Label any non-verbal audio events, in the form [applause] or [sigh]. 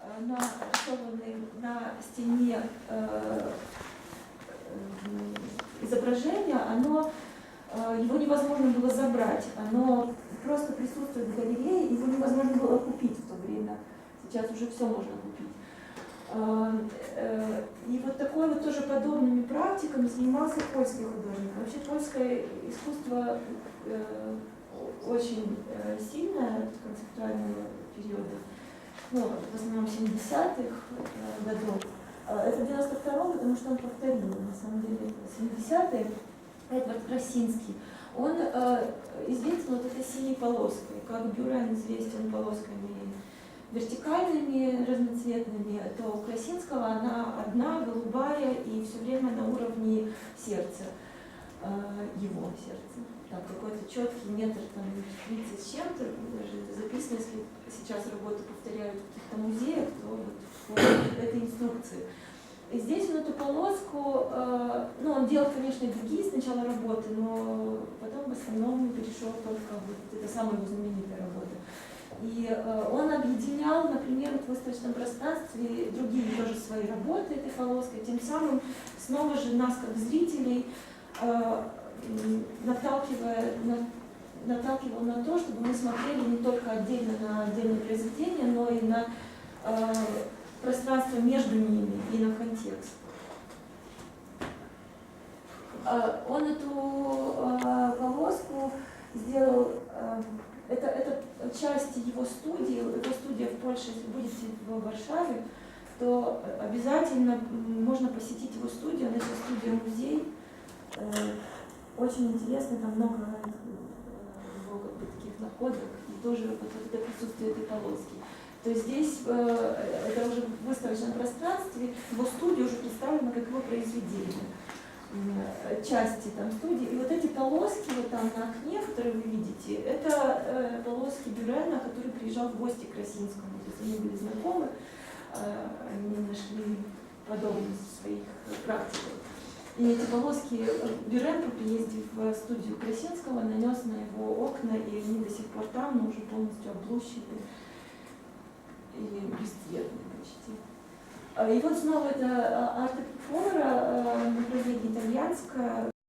э, на, нарисованный на стене э, м, изображение, оно, э, его невозможно было забрать, оно просто присутствует в галерее, его невозможно было купить в то время. Сейчас уже все можно купить. Э, э, И вот такой вот тоже подобными практиками занимался польский художник. Вообще польское искусство э, очень э, сильное концептуального периода, ну, в основном 70-х э, годов. Э, Это 92 потому что он повторил, на самом деле, 70-е. Эдвард Красинский. Он э, известен вот этой синей полоской, как Бюрен известен полосками вертикальными, разноцветными, то у Красинского она одна, голубая и все время на уровне сердца, э, его сердца. Там какой-то четкий метр, там 30 с чем-то, даже записано, если сейчас работу повторяют в каких-то музеях, то вот по [coughs] этой инструкции. И здесь он эту полоску, э, ну, он делал, конечно, другие сначала работы, но потом в основном перешел только вот это самая его знаменитая работа. И э, он объединял, например, в выставочном пространстве другие тоже свои работы этой полоской, тем самым снова же нас, как зрителей, э, наталкивая, на- наталкивал на то, чтобы мы смотрели не только отдельно на отдельные произведения, но и на э, пространство между ними и на контекст. Э, Он эту э, полоску сделал, э, это, это часть его студии, его студия в Польше, если будете в Варшаве, то обязательно можно посетить его студию, она сейчас студия-музей. Э, Очень интересно, там много э, его как бы, таких находок, и тоже вот это присутствие этой полоски. То есть здесь э, это уже в выставочном пространстве, его студия уже представлена как его произведение м, части там студии. И вот эти полоски вот там на окне, которые вы видите, это э, полоски Бюрена, который приезжал в гости к Росинскому. То есть они были знакомы, э, они нашли подобность в своих практиках. И эти полоски э, Бюрен по приезде в студию Красинского нанес на его окна, и они до сих пор там, но уже полностью облущены и бесцветны почти. А, И вот снова это арт Фора, направление итальянское,